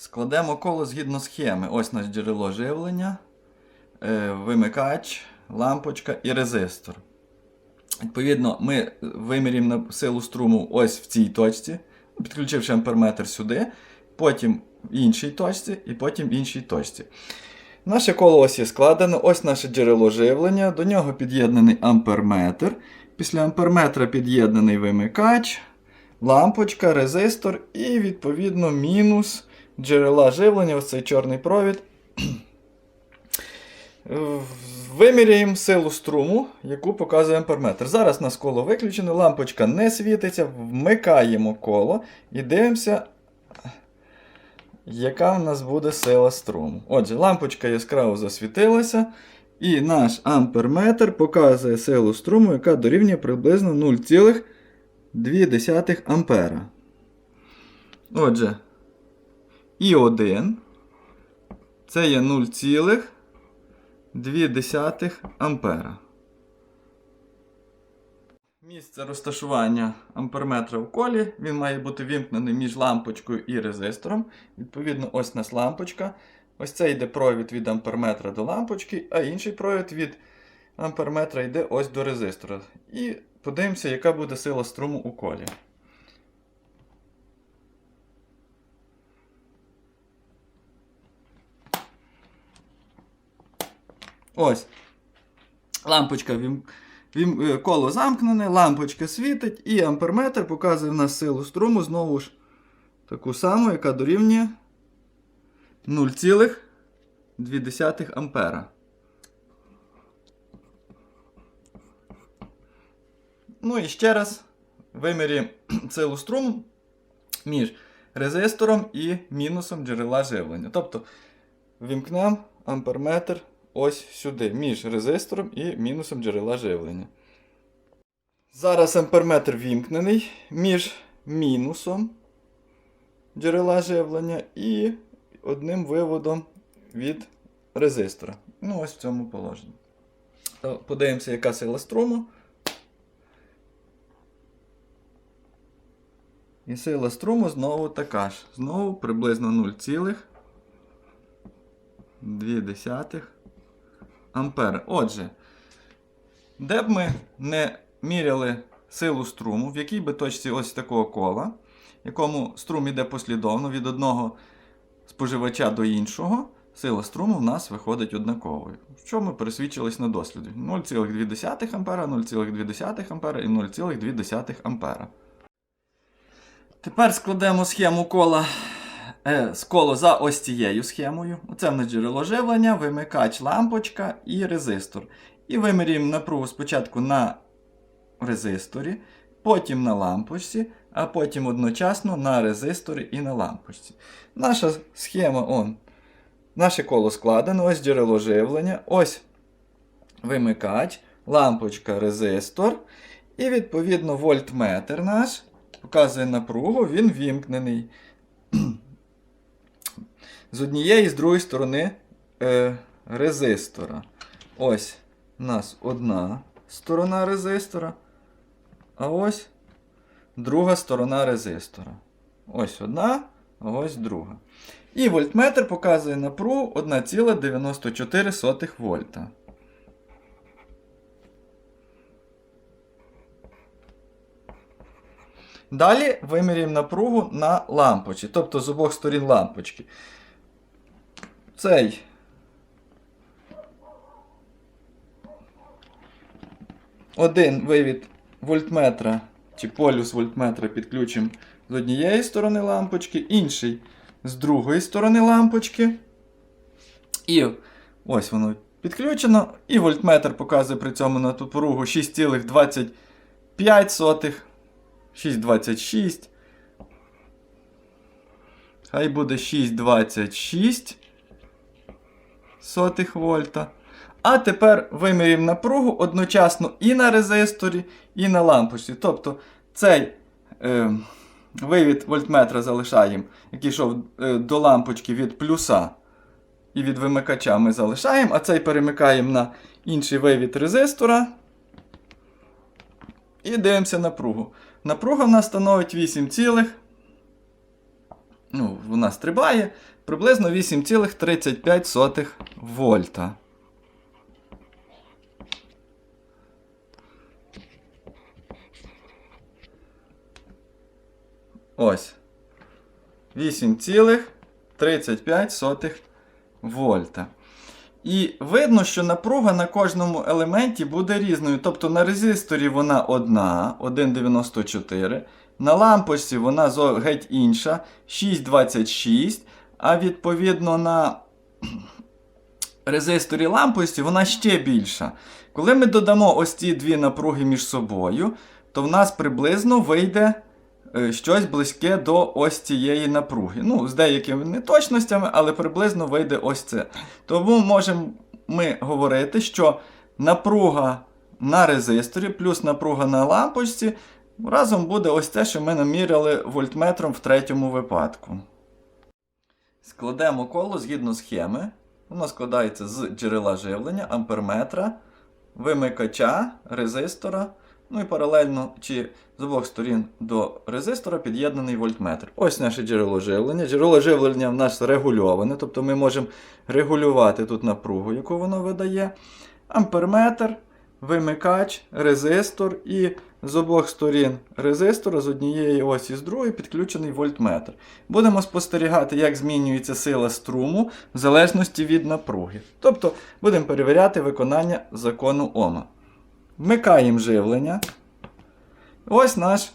Складемо коло згідно схеми. Ось наше джерело живлення, е, вимикач, лампочка і резистор. Відповідно, ми вимірюємо силу струму ось в цій точці, підключивши амперметр сюди, потім в іншій точці і потім в іншій точці. Наше коло ось є складено, ось наше джерело живлення, до нього під'єднаний амперметр. Після амперметра під'єднаний вимикач, лампочка, резистор і, відповідно, мінус джерела живлення, ось цей чорний провід. Виміряємо силу струму, яку показує амперметр. Зараз у нас коло виключено, лампочка не світиться, вмикаємо коло і дивимося, яка в нас буде сила струму. Отже, лампочка яскраво засвітилася, і наш амперметр показує силу струму, яка дорівнює приблизно 0,2 ампера. Отже, і 1 це є 0,2 ампера. Місце розташування амперметра в колі. Він має бути вімкнений між лампочкою і резистором. Відповідно, ось нас лампочка. Ось це йде провід від амперметра до лампочки, а інший провід від амперметра йде ось до резистора. І подивимося, яка буде сила струму у колі. Ось. Лампочка вім... Вім... е, коло замкнене, лампочка світить, і амперметр показує в нас силу струму знову ж таку саму, яка дорівнює 0,2 ампера. Ну і ще раз вимірюємо силу струму між резистором і мінусом джерела живлення. Тобто вімкнемо амперметр ось сюди, між резистором і мінусом джерела живлення. Зараз амперметр вімкнений між мінусом джерела живлення і одним виводом від резистора. Ну, ось в цьому положенні. Подивимося, яка сила струму. І сила струму знову така ж. Знову приблизно 0,2 ампера. Отже, де б ми не міряли силу струму, в якій би точці ось такого кола, якому струм іде послідовно від одного споживача до іншого, сила струму в нас виходить однаковою. Що ми пересвідчились на досліді? 0,2 ампера, 0,2 ампера і 0,2 ампера. Тепер складемо схему кола е, коло за ось цією схемою. Оце в нас джерело живлення, вимикач, лампочка і резистор. І вимірюємо напругу спочатку на резисторі, потім на лампочці, а потім одночасно на резисторі і на лампочці. Наша схема, он, наше коло складено, ось джерело живлення, ось вимикач, лампочка, резистор. І відповідно вольтметр наш показує напругу, він вімкнений. З однієї і з другої сторони е, резистора. Ось у нас одна сторона резистора. А ось друга сторона резистора. Ось одна, а ось друга. І вольтметр показує напругу 1,94 вольта. Далі вимірюємо напругу на лампочці, тобто з обох сторін лампочки. Цей один вивід вольтметра чи полюс вольтметра підключимо з однієї сторони лампочки, інший з другої сторони лампочки. І ось воно підключено. І вольтметр показує при цьому напругу 6,25. 6,26. Хай буде 6,26 сотих вольта. А тепер вимірюємо напругу одночасно і на резисторі, і на лампочці. Тобто цей е, вивід вольтметра залишаємо, який йшов е, до лампочки від плюса і від вимикача ми залишаємо, а цей перемикаємо на інший вивід резистора. І дивимося напругу. Напруга в нас становить 8,5 ну, вона стрибає приблизно 8,35 вольта. Ось. 8,35 вольта. І видно, що напруга на кожному елементі буде різною. Тобто на резисторі вона одна, 1,94. На лампочці вона геть інша, 6,26. А відповідно на резисторі лампочці вона ще більша. Коли ми додамо ось ці дві напруги між собою, то в нас приблизно вийде е, щось близьке до ось цієї напруги. Ну, з деякими неточностями, але приблизно вийде ось це. Тому можемо ми говорити, що напруга на резисторі плюс напруга на лампочці разом буде ось те, що ми наміряли вольтметром в третьому випадку. Складемо коло згідно схеми. Воно складається з джерела живлення, амперметра, вимикача, резистора. Ну і паралельно чи з обох сторін до резистора під'єднаний вольтметр. Ось наше джерело живлення. Джерело живлення в нас регульоване, тобто ми можемо регулювати тут напругу, яку воно видає. Амперметр, вимикач, резистор і з обох сторін резистора з однієї осі з другої підключений вольтметр. Будемо спостерігати, як змінюється сила струму в залежності від напруги. Тобто будемо перевіряти виконання закону Ома. Вмикаємо живлення. Ось наш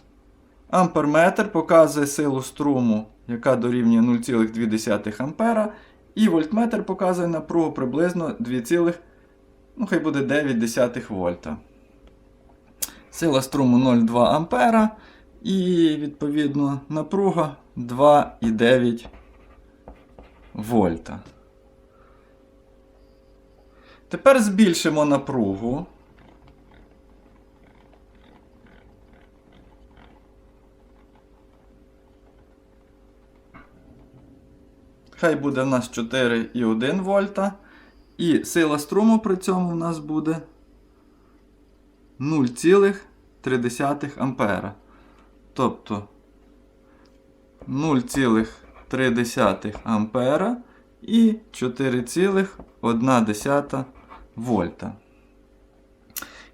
амперметр показує силу струму, яка дорівнює 0,2 А. І вольтметр показує напругу приблизно 2, ну хай буде 9 вольта. Сила струму 0,2 ампера. І відповідно напруга 2,9 вольта. Тепер збільшимо напругу. Хай буде в нас 4,1 вольта. І сила струму при цьому в нас буде 0,3 ампера. Тобто 0,3 ампера і 4,1 вольта.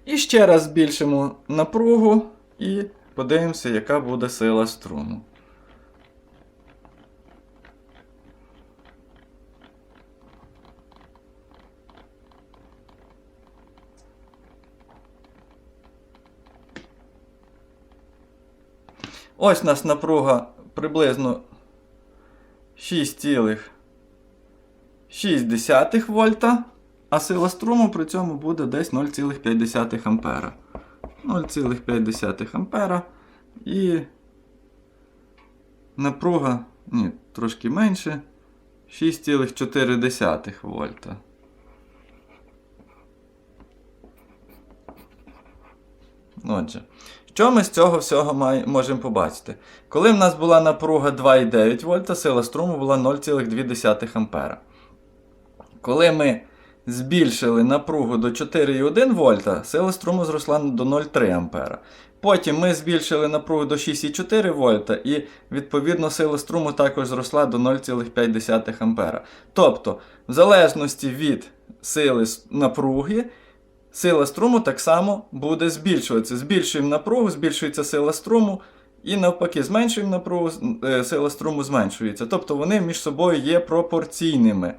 І ще раз збільшимо напругу і подивимося, яка буде сила струму. Ось нас напруга приблизно 6,6 вольта, а сила струму при цьому буде десь 0,5 ампера. 0,5 ампера і напруга, ні, трошки менше, 6,4 вольта. Отже, що ми з цього всього можемо побачити? Коли в нас була напруга 2,9 вольта, сила струму була 0,2 ампера. Коли ми збільшили напругу до 4,1 вольта, сила струму зросла до 0,3 ампера. Потім ми збільшили напругу до 6,4 вольта і відповідно сила струму також зросла до 0,5 ампера. Тобто, в залежності від сили напруги, сила струму так само буде збільшуватися. Збільшуємо напругу, збільшується сила струму, і навпаки, зменшуємо напругу, е, сила струму зменшується. Тобто вони між собою є пропорційними.